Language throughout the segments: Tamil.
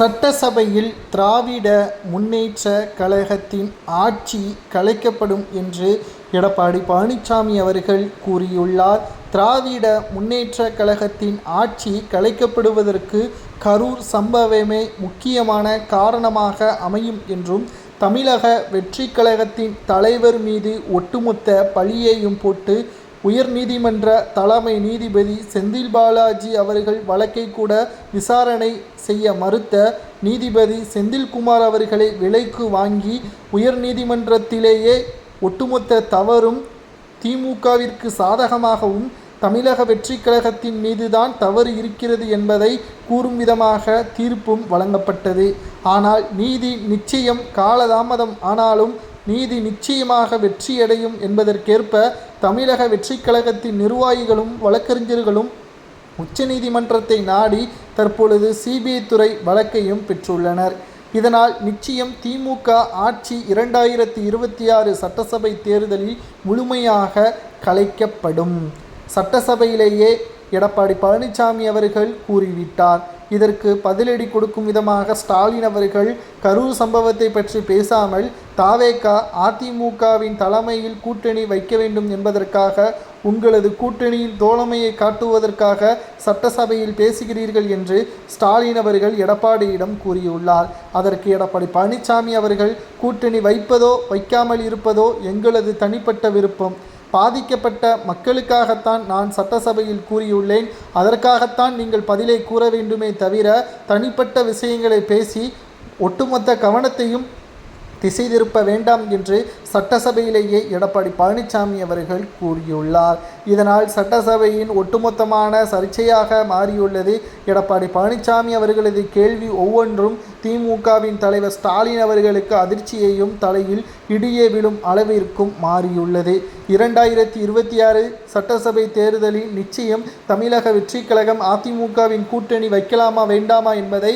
சட்டசபையில் திராவிட முன்னேற்ற கழகத்தின் ஆட்சி கலைக்கப்படும் என்று எடப்பாடி பழனிசாமி அவர்கள் கூறியுள்ளார். திராவிட முன்னேற்ற கழகத்தின் ஆட்சி கலைக்கப்படுவதற்கு கரூர் சம்பவமே முக்கியமான காரணமாக அமையும் என்றும் தமிழக வெற்றி கழகத்தின் தலைவர் மீது ஒட்டுமொத்த பழியையும் போட்டு உயர்நீதிமன்ற தலைமை நீதிபதி செந்தில் பாலாஜி அவர்கள் வழக்கை கூட விசாரணை செய்ய மறுத்த நீதிபதி செந்தில்குமார் அவர்களை விலைக்கு வாங்கி உயர்நீதிமன்றத்திலேயே ஒட்டுமொத்த தவறும் திமுகவிற்கு சாதகமாகவும் தமிழக வெற்றி கழகத்தின் மீதுதான் தவறு இருக்கிறது என்பதை கூறும் விதமாக தீர்ப்பும் வழங்கப்பட்டது. ஆனால் நீதி நிச்சயம் காலதாமதம் ஆனாலும் நீதி நிச்சயமாக வெற்றியடையும் என்பதற்கேற்ப தமிழக வெற்றிக் கழகத்தின் நிர்வாகிகளும் வழக்கறிஞர்களும் உச்சநீதிமன்றத்தை நாடி தற்பொழுது சிபிஐ துறை வழக்கையும் பெற்றுள்ளனர். இதனால் நிச்சயம் திமுக ஆட்சி இரண்டாயிரத்தி இருபத்தி ஆறு சட்டசபை தேர்தலில் முழுமையாக கலைக்கப்படும். சட்டசபையிலேயே எடப்பாடி பழனிசாமி அவர்கள் கூறிவிட்டார். இதற்கு பதிலடி கொடுக்கும் விதமாக ஸ்டாலின் அவர்கள் கரூர் சம்பவத்தை பற்றி பேசாமல் தாவேகா அதிமுகவின் தலைமையில் கூட்டணி வைக்க வேண்டும் என்பதற்காக உங்களது கூட்டணியின் தோழமையை காட்டுவதற்காக சட்டசபையில் பேசுகிறீர்கள் என்று ஸ்டாலின் அவர்கள் எடப்பாடியிடம் கூறியுள்ளார். அதற்கு எடப்பாடி பழனிசாமி அவர்கள் கூட்டணி வைப்பதோ வைக்காமல் இருப்பதோ எங்களது தனிப்பட்ட விருப்பம். பாதிக்கப்பட்ட மக்களுக்காகத்தான் நான் சட்டசபையில் கூறியுள்ளேன். அதற்காகத்தான் நீங்கள் பதிலை கூற வேண்டுமே தவிர தனிப்பட்ட விஷயங்களை பேசி ஒட்டுமொத்த கவனத்தையும் திசை திருப்ப வேண்டாம் என்று சட்டசபையிலேயே எடப்பாடி பழனிசாமி அவர்கள் கூறியுள்ளார். இதனால் சட்டசபையின் ஒட்டுமொத்தமான சர்ச்சையாக மாறியுள்ளது எடப்பாடி பழனிசாமி அவர்களது கேள்வி ஒவ்வொன்றும் திமுகவின் தலைவர் ஸ்டாலின் அவர்களுக்கு அதிர்ச்சியையும் தலையில் இடியே விழும் அளவிற்கும் மாறியுள்ளது. இரண்டாயிரத்தி இருபத்தி ஆறு சட்டசபை தேர்தலில் நிச்சயம் தமிழக வெற்றி கழகம் அதிமுகவின் கூட்டணி வைக்கலாமா வேண்டாமா என்பதை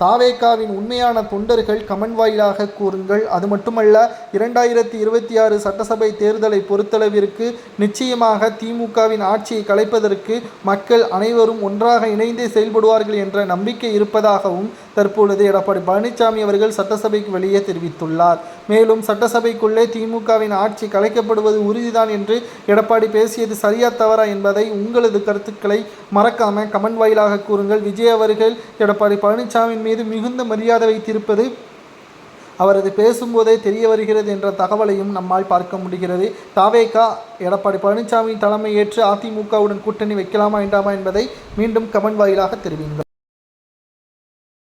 தாவேக்காவின் உண்மையான தொண்டர்கள் கமெண்ட் வாயிலாக கூறுங்கள். அது மட்டுமல்ல இரண்டாயிரத்தி இருபத்தி ஆறு சட்டசபை தேர்தலை பொறுத்தளவிற்கு நிச்சயமாக திமுகவின் ஆட்சியை கலைப்பதற்கு மக்கள் அனைவரும் ஒன்றாக இணைந்தே செயல்படுவார்கள் என்ற நம்பிக்கை இருப்பதாகவும் தற்பொழுது எடப்பாடி பழனிசாமி அவர்கள் சட்டசபைக்கு வெளியே தெரிவித்துள்ளார். மேலும் சட்டசபைக்குள்ளே திமுகவின் ஆட்சி கலைக்கப்படுவது உறுதிதான் என்று எடப்பாடி பேசியது சரியா தவறா என்பதை உங்களது கருத்துக்களை மறக்காம கமெண்ட் வாயிலாக கூறுங்கள். விஜய் அவர்கள் எடப்பாடி பழனிசாமியின் மீது மிகுந்த மரியாதை வைத்திருப்பது அவரது பேசும்போதே தெரிய வருகிறது என்ற தகவலையும் நம்மால் பார்க்க முடிகிறது. தாவேகா எடப்பாடி பழனிசாமி தலைமையேற்று அதிமுகவுடன் கூட்டணி வைக்கலாமா வேண்டாமா என்பதை மீண்டும் கமெண்ட் வாயிலாக தெரிவிங்கள்.